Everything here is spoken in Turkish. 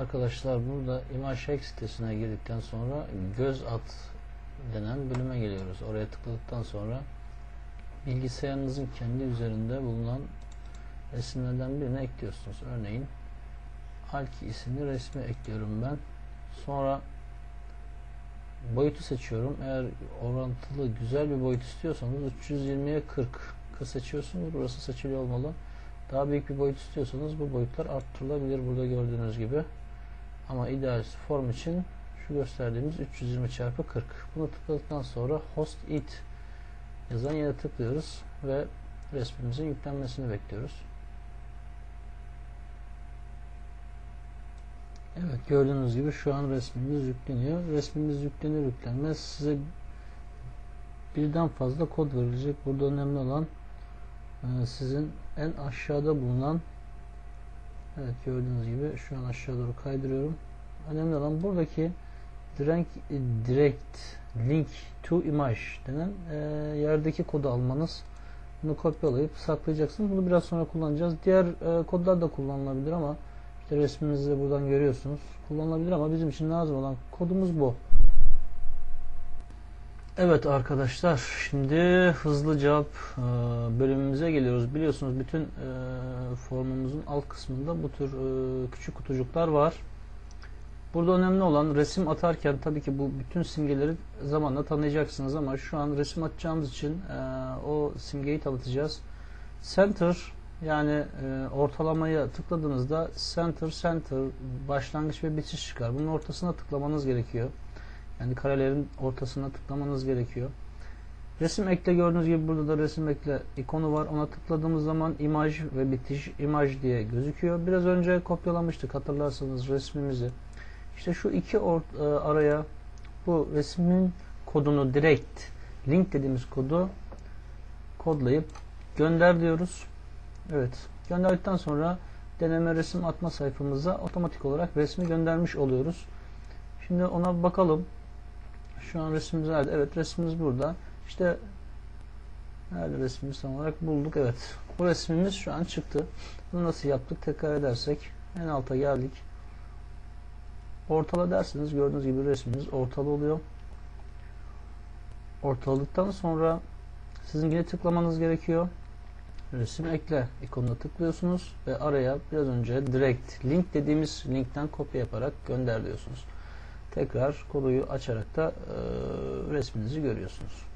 Arkadaşlar burada ImageX sitesine girdikten sonra göz at denen bölüme geliyoruz. Oraya tıkladıktan sonra bilgisayarınızın kendi üzerinde bulunan resimlerden birini ekliyorsunuz. Örneğin Alki isimli resmi ekliyorum ben. Sonra boyutu seçiyorum. Eğer orantılı güzel bir boyut istiyorsanız 320'ye 40 seçiyorsunuz. Burası seçili olmalı. Daha büyük bir boyut istiyorsanız bu boyutlar arttırılabilir burada gördüğünüz gibi. Ama ideal form için şu gösterdiğimiz 320 x 40. Bunu tıkladıktan sonra host it yazan yere tıklıyoruz ve resmimizin yüklenmesini bekliyoruz. Evet gördüğünüz gibi şu an resmimiz yükleniyor. Resmimiz yüklenir yüklenmez size birden fazla kod verilecek. Burada önemli olan sizin en aşağıda bulunan Evet gördüğünüz gibi şu an aşağı doğru kaydırıyorum. Önemli olan buradaki direct, direct link to image denen e, yerdeki kodu almanız. Bunu kopyalayıp saklayacaksınız. Bunu biraz sonra kullanacağız. Diğer e, kodlar da kullanılabilir ama işte resminizi buradan görüyorsunuz. Kullanılabilir ama bizim için lazım olan kodumuz bu. Evet arkadaşlar şimdi hızlı cevap e, bölümümüze geliyoruz. Biliyorsunuz bütün e, formumuzun alt kısmında bu tür e, küçük kutucuklar var. Burada önemli olan resim atarken tabii ki bu bütün simgeleri zamanla tanıyacaksınız ama şu an resim atacağımız için o simgeyi tanıtacağız. Center yani ortalamaya tıkladığınızda center center başlangıç ve bitiş çıkar. Bunun ortasına tıklamanız gerekiyor. Yani karelerin ortasına tıklamanız gerekiyor. Resim ekle gördüğünüz gibi burada da resim ekle ikonu var. Ona tıkladığımız zaman imaj ve bitiş imaj diye gözüküyor. Biraz önce kopyalamıştık hatırlarsanız resmimizi. İşte şu iki e, araya bu resmin kodunu direkt link dediğimiz kodu kodlayıp gönder diyoruz. Evet. Gönderdikten sonra deneme resim atma sayfamıza otomatik olarak resmi göndermiş oluyoruz. Şimdi ona bakalım. Şu an resmimiz nerede? Evet resmimiz burada. İşte nerede resmimiz tam olarak bulduk. Evet. Bu resmimiz şu an çıktı. Bunu nasıl yaptık? Tekrar edersek en alta geldik. Ortala dersiniz. Gördüğünüz gibi resmimiz ortalı oluyor. Ortaladıktan sonra sizin yine tıklamanız gerekiyor. Resim ekle ikonuna tıklıyorsunuz ve araya biraz önce direkt link dediğimiz linkten kopya yaparak gönder diyorsunuz. Tekrar koduyu açarak da e, resminizi görüyorsunuz.